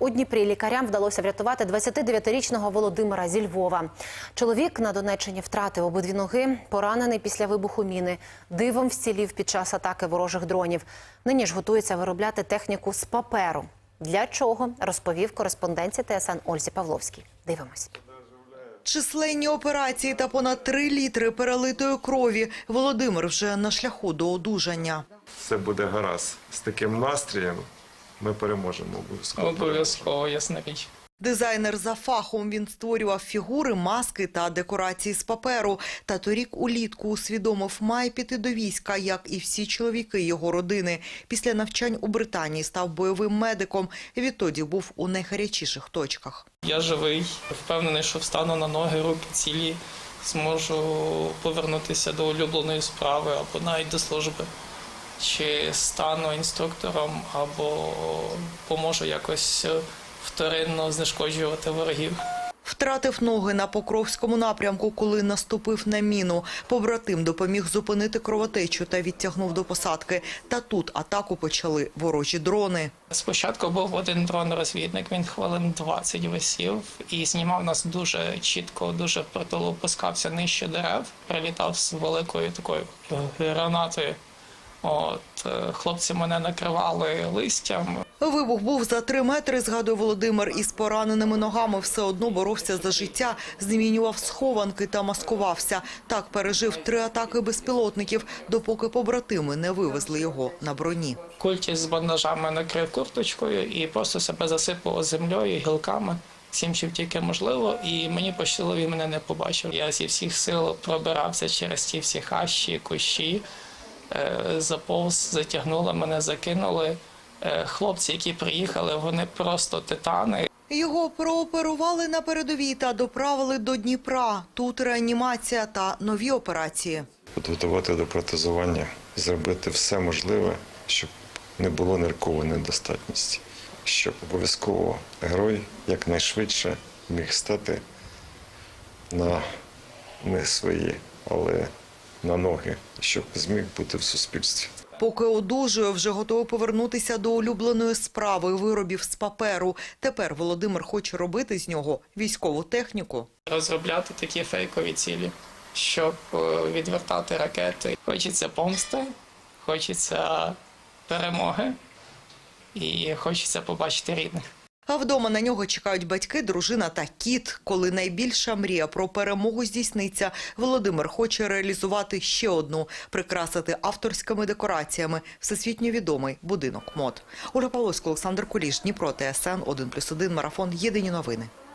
У Дніпрі лікарям вдалося врятувати 29-річного Володимира зі Львова. Чоловік на Донеччині втратив обидві ноги, поранений після вибуху міни. Дивом вцілів під час атаки ворожих дронів. Нині ж готується виробляти техніку з паперу. Для чого розповів кореспонденції ТСН Ользі Павловській. Дивимось. Численні операції та понад три літри перелитої крові. Володимир вже на шляху до одужання. все буде гаразд. З таким настроєм ми переможемо обов'язково. Обов'язково, ясна річ. Дизайнер за фахом він створював фігури, маски та декорації з паперу. Та торік улітку усвідомив, має піти до війська, як і всі чоловіки його родини. Після навчань у Британії став бойовим медиком. Відтоді був у найгарячіших точках. Я живий, впевнений, що встану на ноги, руки цілі, зможу повернутися до улюбленої справи або навіть до служби. Чи стану інструктором, або поможу якось вторинно знешкоджувати ворогів. Втратив ноги на Покровському напрямку, коли наступив на міну. Побратим допоміг зупинити кровотечу та відтягнув до посадки. Та тут атаку почали ворожі дрони. Спочатку був один дрон-розвідник, він хвилин 20 висів і знімав нас дуже чітко, дуже впритул опускався нижче дерев, прилітав з великою такою гранатою. От е, хлопці мене накривали листям. Вибух був за три метри, згадує Володимир, із пораненими ногами все одно боровся за життя, змінював схованки та маскувався. Так пережив три атаки безпілотників, допоки побратими не вивезли його на броні. Культі з бандажами накрив курточкою і просто себе засипало землею, гілками. Всім, чим тільки можливо, і мені пощастило, він мене не побачив. Я зі всіх сил пробирався через ті всі хащі, кущі, заповз, затягнули мене, закинули. Е, Хлопці, які приїхали, вони просто титани. Його прооперували на передовій та доправили до Дніпра. Тут реанімація та нові операції. Підготувати до протезування, зробити все можливе, щоб не було ниркової недостатності, щоб обов'язково герой якнайшвидше міг стати на не свої, але на ноги, щоб зміг бути в суспільстві. Поки одужує, вже готовий повернутися до улюбленої справи виробів з паперу. Тепер Володимир хоче робити з нього військову техніку. розробляти такі фейкові цілі, щоб е, відвертати ракети. Хочеться помсти, хочеться перемоги і хочеться побачити рідних. А вдома на нього чекають батьки, дружина та кіт. Коли найбільша мрія про перемогу здійсниться, Володимир хоче реалізувати ще одну – прикрасити авторськими декораціями всесвітньо відомий будинок мод. Ольга Павловська, Олександр Куліш, Дніпро, ТСН, 1+,1, Марафон. Єдині новини.